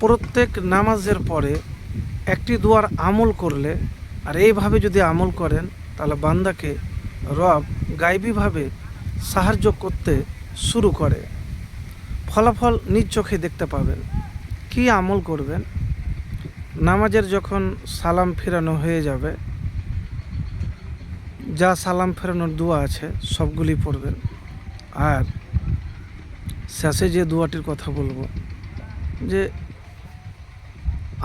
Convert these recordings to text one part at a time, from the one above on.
প্রত্যেক নামাজের পরে একটি দুয়ার আমল করলে, আর এইভাবে যদি আমল করেন, তাহলে বান্দাকে রব গাইবীভাবে সাহায্য করতে শুরু করে। ফলাফল নিজ চোখে দেখতে পাবেন। কি আমল করবেন? নামাজের যখন সালাম ফেরানো হয়ে যাবে, যা সালাম ফেরানোর দোয়া আছে, সবগুলি পড়বেন। আর শেষে যে দোয়াটির কথা বলব, যে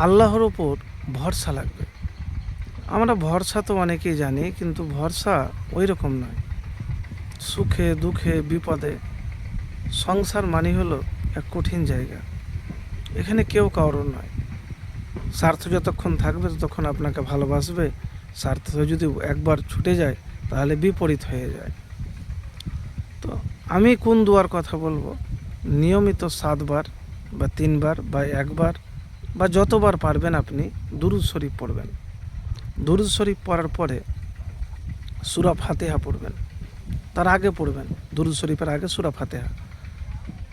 আল্লাহর ওপর ভরসা লাগবে। আমরা ভরসা তো অনেকেই জানি, কিন্তু ভরসা ওই রকম নয়। সুখে, দুঃখে, বিপদে। সংসার মানে হলো এক কঠিন জায়গা। এখানে কেউ কারোর নয়। স্বার্থ যতক্ষণ থাকবে, ততক্ষণ আপনাকে ভালোবাসবে। স্বার্থ যদি একবার ছুটে যায়, তাহলে বিপরীত হয়ে যায়। তো আমি কোন দুয়ার কথা বলব? নিয়মিত সাতবার বা তিনবার বা একবার বা যতবার পারবেন আপনি দুরুদ শরীফ পড়বেন। দুরুদ শরীফ পড়ার পরে সুরা ফাতেহা পড়বেন। তার আগে পড়বেন। দুরুদ শরীফের আগে সুরা ফাতেহা।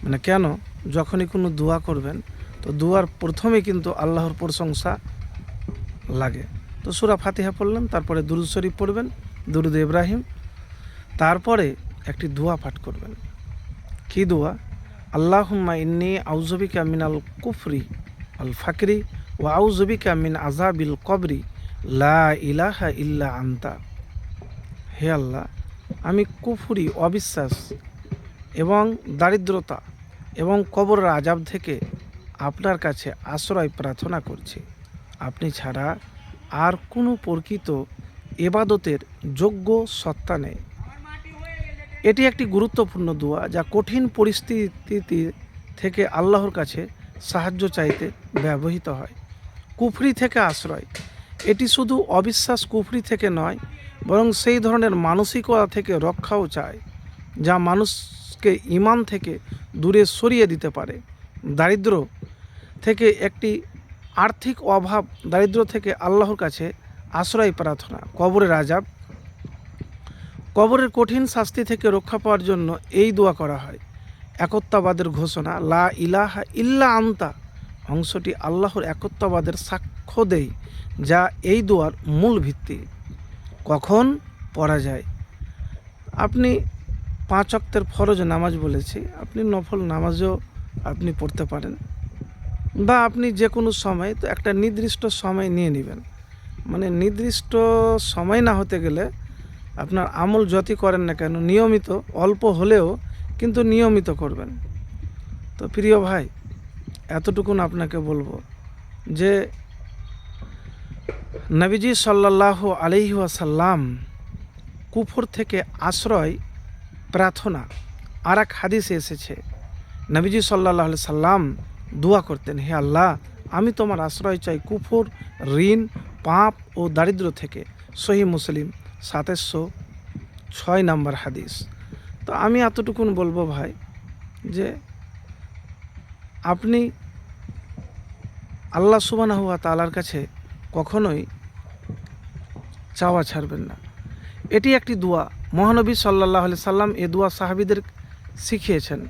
মানে কেন? যখনই কোনো দোয়া করবেন, তো দুয়ার প্রথমে কিন্তু আল্লাহর প্রশংসা লাগে। তো সুরা ফাতিহা পড়লেন, তারপরে দুরুদ শরীফ পড়বেন, দুরুদ ইব্রাহিম। তারপরে একটি দোয়া পাঠ করবেন। কি দোয়া? আল্লাহুম্মা ইন্নি আউজবিকা মিনাল কুফরি আল ফাকরি ও আউজবিকা মিন আজাবিল কবরি লা ইলাহা ইল্লা আন্তা। হে আল্লাহ, আমি কুফুরি, অবিশ্বাস এবং দারিদ্রতা এবং কবর আজাব থেকে আপনার কাছে আশ্রয় প্রার্থনা করছি। আপনি ছাড়া আর কোনো প্রকৃত এবাদতের যোগ্য সত্তা নেই। এটি একটি গুরুত্বপূর্ণ দোয়া যা কঠিন পরিস্থিতি থেকে আল্লাহর কাছে সাহায্য চাইতে ব্যবহৃত হয়। কুফরি থেকে আশ্রয়। এটি শুধু অবিশ্বাস কুফরি থেকে নয়, বরং সেই ধরনের মানসিকতা থেকে রক্ষাও চায়, যা মানুষকে ইমান থেকে দূরে সরিয়ে দিতে পারে। দারিদ্র থেকে একটি আর্থিক অভাব, দারিদ্র থেকে আল্লাহর কাছে আশ্রয় প্রার্থনা, কবরের আজাব কবরের কঠিন শাস্তি থেকে রক্ষা পাওয়ার জন্য এই দোয়া করা হয়। একত্বাবাদের ঘোষণা, লা ইলাহা ইল্লা আন্তা, অংশটি আল্লাহর একত্বাবাদের সাক্ষ্য দেয়, যা এই দোয়ার মূল ভিত্তি। কখন পড়া যায়? আপনি পাঁচ অক্তের ফরজ নামাজ বলেছি, আপনি নফল নামাজও আপনি পড়তে পারেন। বা আপনি যে কোনো সময় তো একটা নির্দিষ্ট সময় নিয়ে নেবেন। মানে নির্দিষ্ট সময় না হতে গেলে আপনার আমল যতই করেন না কেন, নিয়মিত অল্প হলেও কিন্তু নিয়মিত করবেন। তো প্রিয় ভাই, এতটুকুন আপনাকে বলব যে, নবীজি সাল্লাহ আলহি ওয়াসাল্লাম কুফর থেকে আশ্রয় প্রার্থনা আর এক হাদিসে এসেছে। নবীজি সাল্লাহ সাল্লাম দোয়া করতেন, হে আল্লাহ, আমি তোমার আশ্রয় চাই কুফর, ঋণ, পাপ ও দারিদ্র থেকে। সহি মুসলিম সাতেরশো ছয় নাম্বার হাদিস। তো আমি এতটুকুন বলব ভাই যে আপনি আল্লাহ সুবানা হুয়া তালার কাছে কখনোই চাওয়া ছাড়বেন না। এটি একটি দোয়া। মহানবী সাল্লাহ আলি সাল্লাম এ দোয়া সাহাবিদের শিখিয়েছেন।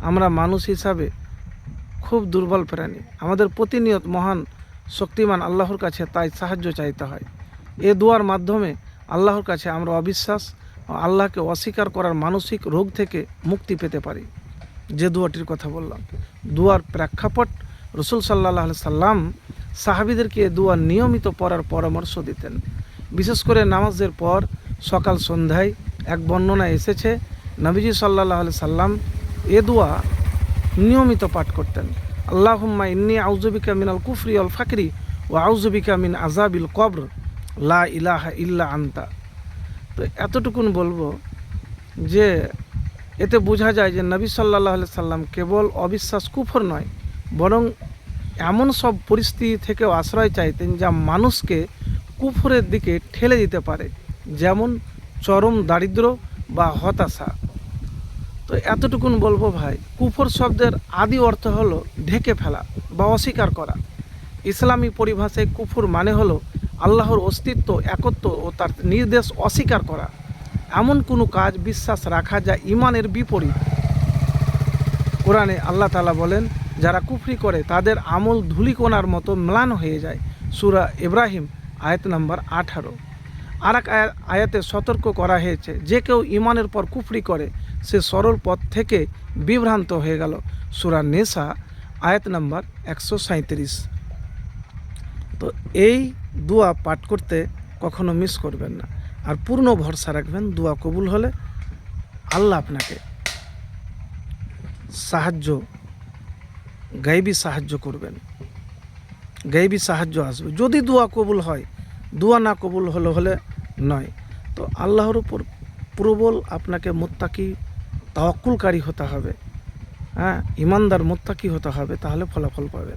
আমরা মানুষ হিসাবে খুব দুর্বল প্রাণী। আমাদের প্রতিনিয়ত মহান শক্তিমান আল্লাহর কাছে তাই সাহায্য চাইতে হয়। এ দোয়ার মাধ্যমে আল্লাহর কাছে আমরা অবিশ্বাস আল্লাহকে অস্বীকার করার মানসিক রোগ থেকে মুক্তি পেতে পারি। যে দোয়াটির কথা বললাম, দুয়ার প্রেক্ষাপট রসুল সাল্লাহ আলি সাল্লাম সাহাবিদেরকে এ দোয়া নিয়মিত পড়ার পরামর্শ দিতেন। বিশেষ করে নামাজের পর সকাল সন্ধ্যায় এক বর্ণনা এসেছে, নবীজি সাল্লাহ আলি সাল্লাম এ দোয়া নিয়মিত পাঠ করতেন। আল্লাহুম্মা ইন্নি আউজবিকা মিনাল কুফরি অল ফাকরি ও আউজবিকা মিন আজাবিল কবর, লা ইলাহা ইল্লা আন্তা। তো এতটুকুন বলব যে এতে বোঝা যায় যে নবী সাল্লাহ সাল্লাম কেবল অবিশ্বাস কুফর নয়, বরং এমন সব পরিস্থিতি থেকেও আশ্রয় চাইতেন যা মানুষকে কুফরের দিকে ঠেলে দিতে পারে, যেমন চরম দারিদ্র বা হতাশা। তো এতটুকুন বলব ভাই, কুফর শব্দের আদি অর্থ হলো ঢেকে ফেলা বা অস্বীকার করা। ইসলামী পরিভাষায় কুফুর মানে হলো আল্লাহর অস্তিত্ব, একত্ব ও তার নির্দেশ অস্বীকার করা। এমন কোনো কাজ বিশ্বাস রাখা যা ইমানের বিপরীত। কোরআনে আল্লাহ তালা বলেন, যারা কুফরি করে, তাদের আমল ধুলিকোনার মতো ম্লান হয়ে যায়। সুরা ইব্রাহিম, আয়াত নাম্বার আঠারো। আর এক আয়া- আয়াতে সতর্ক করা হয়েছে, যে কেউ ইমানের পর কুফরি করে, সে সরল পথ থেকে বিভ্রান্ত হয়ে গেল। সুরা নেশা আয়াত নাম্বার একশো সাঁত্রিশ তো এই দোয়া পাঠ করতে কখনো মিস করবেন না। আর পূর্ণ ভরসা রাখবেন, দোয়া কবুল হলে আল্লাহ আপনাকে সাহায্য, গাইবী সাহায্য করবেন। গাইবী সাহায্য আসবে। যদি দোয়া কবুল হয়, দোয়া না কবুল হলে হলে নয়। তো আল্লাহর উপর প্রবল আপনাকে মোত্তাকি, তাওয়াক্কুলকারী হতে হবে। হ্যাঁ ইমানদার মোত্তাকি হতে হবে, তাহলে ফলাফল পাবেন।